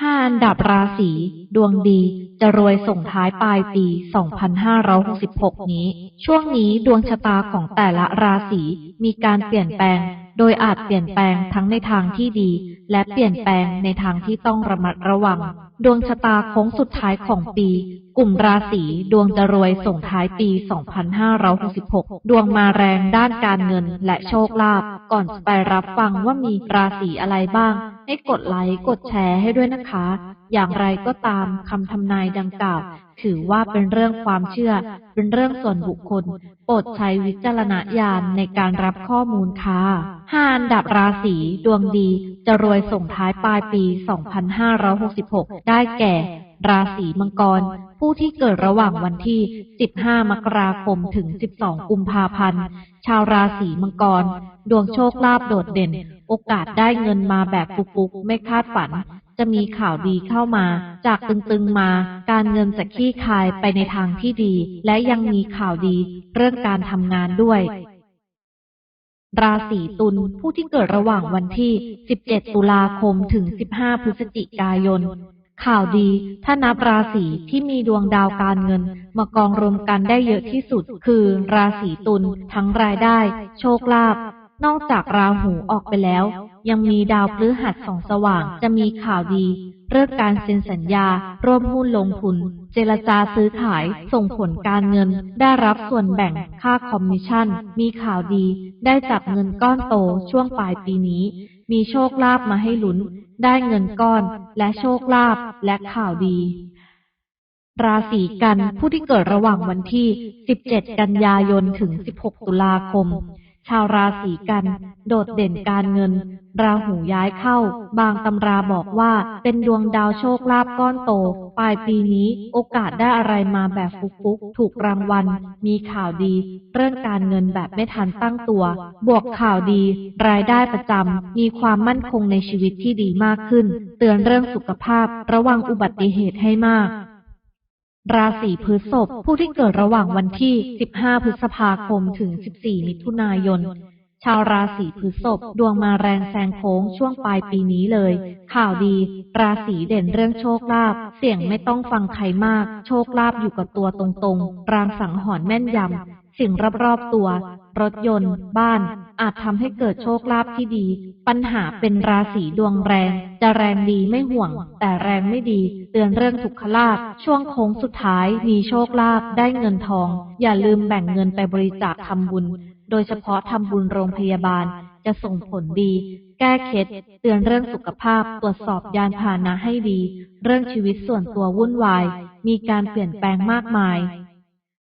ห้าอันดับราศีดวงดีจะรวยส่งท้ายปลายปี 2566 นี้ ช่วงนี้ดวงชะตาของแต่ละราศีมีการเปลี่ยนแปลง โดยอาจเปลี่ยนแปลงทั้งในทางที่ดี และเปลี่ยนแปลงในทางที่ต้องระมัดระวัง ดวงชะตาโค้งสุดท้ายของปี กลุ่มราศีดวงจะรวยส่งท้ายปี 2566 ดวงมาแรงด้านการเงินและโชคลาภก่อนไปรับฟังว่ามีราศีอะไรบ้าง ให้กดไลค์กดแชร์ให้ด้วยนะคะ อย่างไรก็ตามคำทำนายดังกล่าว ถือว่าเป็นเรื่องความเชื่อ เป็นเรื่องส่วนบุคคล โปรดใช้วิจารณญาณในการรับข้อมูลค่ะห้าอันดับราศีดวงดี จะรวยส่งท้ายปลายปี 2566 ได้แก่ ราศีมังกร ผู้ที่เกิดระหว่างวันที่ 15 มกราคมถึง 12 กุมภาพันธ์ ชาวราศีมังกร ดวงโชคลาภโดดเด่น โอกาสได้เงินมาแบบฟุกๆ ไม่คาดฝัน จะมีข่าวดีเข้ามา จากตึงๆมา การเงินจะคลี่คายไปในทางที่ดี และยังมีข่าวดีเรื่องการทำงานด้วยราศีตุลผู้ที่เกิดระหว่างวันที่ 17 ตุลาคมถึง 15 พฤศจิกายน ข่าวดีถ้านับราศีที่มีดวงดาวการเงิน มากองรวมกันได้เยอะที่สุด คือ ราศีตุลทั้งรายได้ โชคลาภนอกจากราหูออกไปแล้ว ยังมีดาวพฤหัสสองสว่างจะมีข่าวดี เรื่องการเซ็นสัญญา ร่วมหุ้นลงทุน เจรจาซื้อขาย ส่งผลการเงิน ได้รับส่วนแบ่งค่าคอมมิชชั่น มีข่าวดี ได้จับเงินก้อนโตช่วงปลายปีนี้ มีโชคลาภมาให้ลุ้น ได้เงินก้อนและโชคลาภและข่าวดี ราศีกันผู้ที่เกิดระหว่างวันที่ 17 กันยายนถึง 16 ตุลาคม ชาวราศีกัน โดดเด่นการเงิน ราหูย้ายเข้า บางตำราบอกว่าเป็นดวงดาวโชคลาภก้อนโต ปลายปีนี้โอกาสได้อะไรมาแบบฟุกๆ ถูกรางวัล มีข่าวดี เรื่องการเงินแบบไม่ทันตั้งตัว บวกข่าวดี รายได้ประจำ มีความมั่นคงในชีวิตที่ดีมากขึ้น เตือนเรื่องสุขภาพ ระวังอุบัติเหตุให้มาก ราศีพฤษภผู้ที่เกิดระหว่างวันที่ 15 พฤษภาคมถึง 14 มิถุนายน ชาวราศีพฤษภดวงมาแรงแซงโค้งช่วงปลายปีนี้เลย ข่าวดี ราศีเด่นเรื่องโชคลาภเสี่ยงไม่ต้องฟังใครมาก โชคลาภอยู่กับตัวตรงๆรางสังหรณ์แม่นยำสิ่งรอบๆตัว รถยนต์ บ้าน อาจทำให้เกิดโชคลาภที่ดี ปัญหาเป็นราศีดวงแรง จะแรงดีไม่ห่วง แต่แรงไม่ดี เตือนเรื่องทุกขลาภช่วงโค้งสุดท้ายมีโชคลาภได้เงินทอง อย่าลืมแบ่งเงินไปบริจาคทำบุญ โดยเฉพาะทำบุญโรงพยาบาล จะส่งผลดี แก้เคล็ดเตือนเรื่องสุขภาพ ตรวจสอบยานพาหนะให้ดี เรื่องชีวิตส่วนตัววุ่นวาย มีการเปลี่ยนแปลงมากมาย